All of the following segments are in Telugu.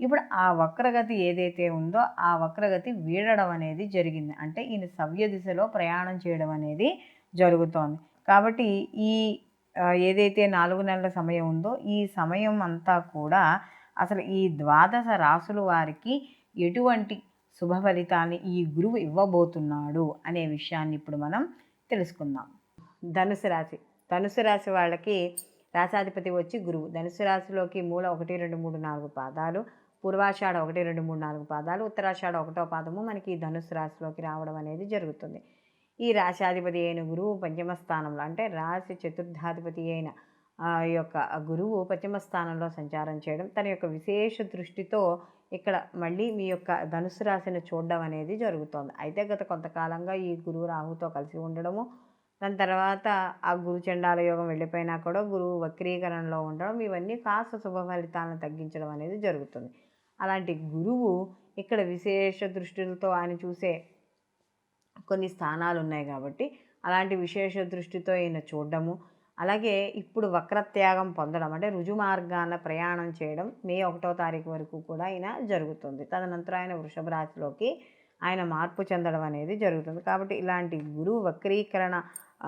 ఇప్పుడు ఆ వక్రగతి ఏదైతే ఉందో ఆ వక్రగతి వీడడం అనేది జరిగింది. అంటే ఈయన సవ్య దిశలో ప్రయాణం చేయడం అనేది జరుగుతోంది. కాబట్టి ఈ ఏదైతే నాలుగు నెలల సమయం ఉందో ఈ సమయం అంతా కూడా అసలు ఈ ద్వాదశ రాసుల వారికి ఎటువంటి శుభ ఫలితాన్ని ఈ గురువు ఇవ్వబోతున్నాడు అనే విషయాన్ని ఇప్పుడు మనం తెలుసుకుందాం. ధనుసు రాశి. ధనుసు రాశి వాళ్ళకి రాశాధిపతి వచ్చి గురువు. ధనుసు రాశిలోకి మూల ఒకటి రెండు మూడు నాలుగు పాదాలు. పూర్వాషాఢ ఒకటి రెండు మూడు నాలుగు పాదాలు ఉత్తరాషాఢ ఒకటో పాదము మనకి ధనుసు రాశిలోకి రావడం అనేది జరుగుతుంది. ఈ రాశాధిపతి అయిన గురువు పంచమ స్థానంలో అంటే రాశి చతుర్థాధిపతి అయిన యొక్క గురువు పశ్చిమ స్థానంలో సంచారం చేయడం తన యొక్క విశేష దృష్టితో ఇక్కడ మళ్ళీ మీ యొక్క ధనుసు రాశిని చూడడం అనేది జరుగుతోంది. అయితే గత కొంతకాలంగా ఈ గురువు రాహుతో కలిసి ఉండడము దాని తర్వాత ఆ గురు చండాల యోగం వెళ్ళిపోయినా కూడా గురువు వక్రీకరణలో ఉండడం ఇవన్నీ కాస్త శుభ ఫలితాలను తగ్గించడం అనేది జరుగుతుంది. అలాంటి గురువు ఇక్కడ విశేష దృష్టిలతో ఆయన చూసే కొన్ని స్థానాలు ఉన్నాయి కాబట్టి అలాంటి విశేష దృష్టితో ఈయన చూడడము అలాగే ఇప్పుడు వక్రత్యాగం పొందడం అంటే రుజుమార్గాన ప్రయాణం చేయడం మే ఒకటో తారీఖు వరకు కూడా ఆయన జరుగుతుంది. తదనంతరం ఆయన వృషభ రాశిలోకి ఆయన మార్పు చెందడం అనేది జరుగుతుంది. కాబట్టి ఇలాంటి గురువు వక్రీకరణ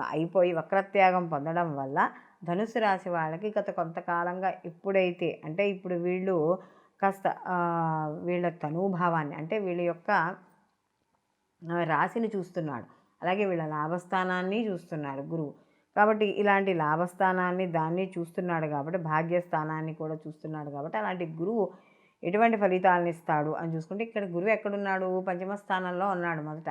అయిపోయి వక్రత్యాగం పొందడం వల్ల ధనుసు రాశి వాళ్ళకి గత కొంతకాలంగా ఎప్పుడైతే అంటే ఇప్పుడు వీళ్ళు కాస్త వీళ్ళ తనూభావాన్ని అంటే వీళ్ళ యొక్క రాశిని చూస్తున్నాడు. అలాగే వీళ్ళ లాభస్థానాన్ని చూస్తున్నాడు గురువు. కాబట్టి ఇలాంటి లాభస్థానాన్ని దాన్ని చూస్తున్నాడు కాబట్టి భాగ్యస్థానాన్ని కూడా చూస్తున్నాడు కాబట్టి అలాంటి గురువు ఎటువంటి ఫలితాలను ఇస్తాడు అని చూసుకుంటే ఇక్కడ గురువు ఎక్కడున్నాడు? పంచమ స్థానంలో ఉన్నాడు మొదట.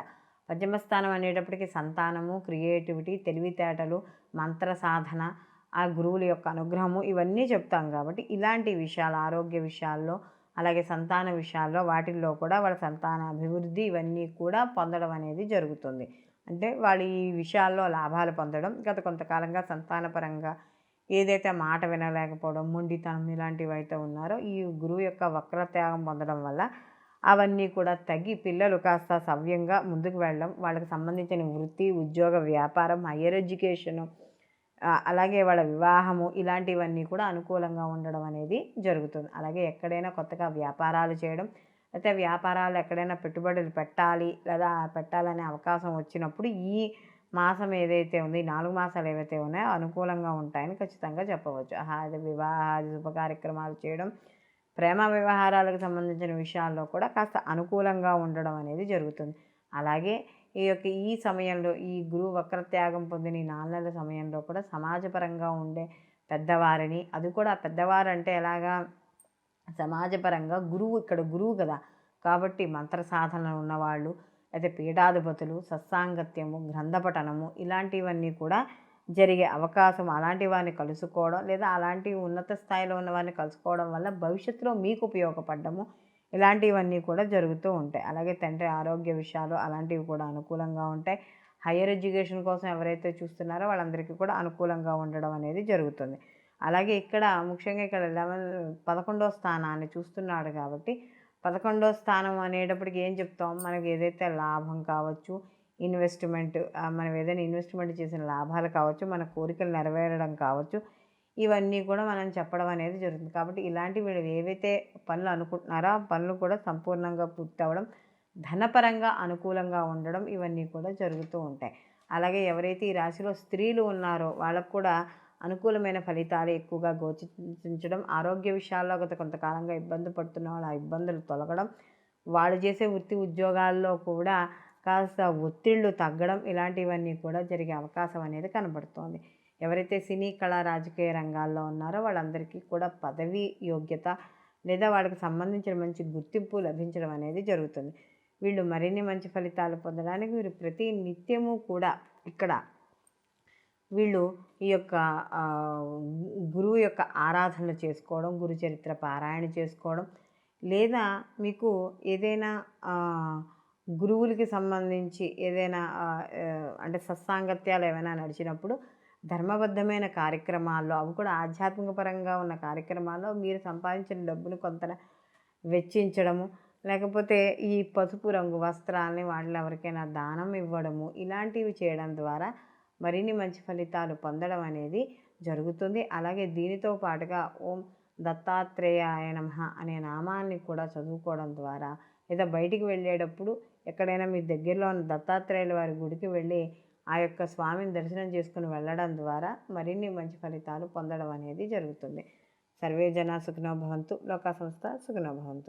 పంచమ స్థానం అనేటప్పటికీ సంతానము క్రియేటివిటీ తెలివితేటలు మంత్ర సాధన ఆ గురువుల యొక్క అనుగ్రహము ఇవన్నీ చెప్తాం కాబట్టి ఇలాంటి విషయాలు ఆరోగ్య విషయాల్లో అలాగే సంతాన విషయాల్లో వాటిల్లో కూడా వాళ్ళ సంతాన అభివృద్ధి ఇవన్నీ కూడా పొందడం అనేది జరుగుతుంది. అంటే వాళ్ళు ఈ విషయాల్లో లాభాలు పొందడం గత కొంతకాలంగా సంతానపరంగా ఏదైతే మాట వినలేకపోవడం మొండితనం ఇలాంటివి అయితే ఉన్నారో ఈ గురువు యొక్క వక్రత్యాగం పొందడం వల్ల అవన్నీ కూడా తగ్గి పిల్లలు కాస్త సవ్యంగా ముందుకు వెళ్ళడం వాళ్ళకి సంబంధించిన వృత్తి ఉద్యోగ వ్యాపారం హయ్యర్ ఎడ్యుకేషను అలాగే వాళ్ళ వివాహము ఇలాంటివన్నీ కూడా అనుకూలంగా ఉండడం అనేది జరుగుతుంది. అలాగే ఎక్కడైనా కొత్తగా వ్యాపారాలు చేయడం అయితే వ్యాపారాలు ఎక్కడైనా పెట్టుబడులు పెట్టాలి లేదా పెట్టాలనే అవకాశం వచ్చినప్పుడు ఈ మాసం ఏదైతే ఉందో ఈ నాలుగు మాసాలు ఏవైతే ఉన్నాయో అనుకూలంగా ఉంటాయని ఖచ్చితంగా చెప్పవచ్చు. అది వివాహాది శుభ కార్యక్రమాలు చేయడం ప్రేమ వ్యవహారాలకు సంబంధించిన విషయాల్లో కూడా కాస్త అనుకూలంగా ఉండడం అనేది జరుగుతుంది. అలాగే ఈ యొక్క ఈ సమయంలో ఈ గురువు వక్ర త్యాగం పొందిన ఈ నాలుగు సమయంలో కూడా సమాజపరంగా ఉండే పెద్దవారిని అది కూడా పెద్దవారు అంటే ఎలాగా? సమాజపరంగా గురువు ఇక్కడ గురువు కదా. కాబట్టి మంత్ర సాధనలు ఉన్నవాళ్ళు అయితే పీఠాధిపతులు సత్సాంగత్యము గ్రంథపఠనము ఇలాంటివన్నీ కూడా జరిగే అవకాశం అలాంటి వారిని కలుసుకోవడం లేదా అలాంటి ఉన్నత స్థాయిలో ఉన్న వారిని కలుసుకోవడం వల్ల భవిష్యత్తులో మీకు ఉపయోగపడ్డము. ఇలాంటివన్నీ కూడా జరుగుతూ ఉంటాయి. అలాగే తండ్రి ఆరోగ్య విషయాలు అలాంటివి కూడా అనుకూలంగా ఉంటాయి. హయ్యర్ ఎడ్యుకేషన్ కోసం ఎవరైతే చూస్తున్నారో వాళ్ళందరికీ కూడా అనుకూలంగా ఉండడం అనేది జరుగుతుంది. అలాగే ఇక్కడ ముఖ్యంగా ఇక్కడ లెవెన్ పదకొండో స్థానాన్ని చూస్తున్నాడు కాబట్టి పదకొండో స్థానం అనేటప్పటికి ఏం చెప్తాం? మనకి ఏదైతే లాభం కావచ్చు ఇన్వెస్ట్మెంట్ మనం ఏదైనా ఇన్వెస్ట్మెంట్ చేసిన లాభాలు కావచ్చు మన కోరికలు నెరవేరడం కావచ్చు ఇవన్నీ కూడా మనం చెప్పడం అనేది జరుగుతుంది. కాబట్టి ఇలాంటి వీళ్ళు ఏవైతే పనులు అనుకుంటున్నారో ఆ పనులు కూడా సంపూర్ణంగా పూర్తి అవ్వడం ధనపరంగా అనుకూలంగా ఉండడం ఇవన్నీ కూడా జరుగుతూ ఉంటాయి. అలాగే ఎవరైతే ఈ రాశిలో స్త్రీలు ఉన్నారో వాళ్ళకు కూడా అనుకూలమైన ఫలితాలు ఎక్కువగా గోచించడం ఆరోగ్య విషయాల్లో గత కొంతకాలంగా ఇబ్బంది పడుతున్న వాళ్ళు ఆ ఇబ్బందులు తొలగడం వాళ్ళు చేసే వృత్తి ఉద్యోగాల్లో కూడా కాస్త ఒత్తిళ్ళు తగ్గడం ఇలాంటివన్నీ కూడా జరిగే అవకాశం అనేది కనబడుతోంది. ఎవరైతే సినీ కళా రాజకీయ రంగాల్లో ఉన్నారో వాళ్ళందరికీ కూడా పదవి యోగ్యత లేదా వాళ్ళకి సంబంధించిన మంచి గుర్తింపు లభించడం అనేది జరుగుతుంది. వీళ్ళు మరిన్ని మంచి ఫలితాలు పొందడానికి వీరు ప్రతి నిత్యము కూడా ఇక్కడ వీళ్ళు ఈ యొక్క గురువు యొక్క ఆరాధనలు చేసుకోవడం గురు చరిత్ర పారాయణ చేసుకోవడం లేదా మీకు ఏదైనా గురువులకి సంబంధించి ఏదైనా అంటే సత్సాంగత్యాలు ఏమైనా నడిచినప్పుడు ధర్మబద్ధమైన కార్యక్రమాల్లో అవి కూడా ఆధ్యాత్మిక పరంగా ఉన్న కార్యక్రమాల్లో మీరు సంపాదించిన డబ్బును కొంత వెచ్చించడము లేకపోతే ఈ పసుపు రంగు వస్త్రాలని వాళ్ళు ఎవరికైనా దానం ఇవ్వడము ఇలాంటివి చేయడం ద్వారా మరిన్ని మంచి ఫలితాలు పొందడం అనేది జరుగుతుంది. అలాగే దీనితో పాటుగా ఓం దత్తాత్రేయాయ నమ అనే నామాన్ని కూడా చదువుకోవడం ద్వారా లేదా బయటికి వెళ్ళేటప్పుడు ఎక్కడైనా మీ దగ్గరలో ఉన్న దత్తాత్రేయుల వారి గుడికి వెళ్ళి ఆ యొక్క స్వామిని దర్శనం చేసుకుని వెళ్ళడం ద్వారా మరిన్ని మంచి ఫలితాలు పొందడం అనేది జరుగుతుంది. సర్వే జన సుఖినోభవంతు లోకా సంస్థ సుఖినోభవంతు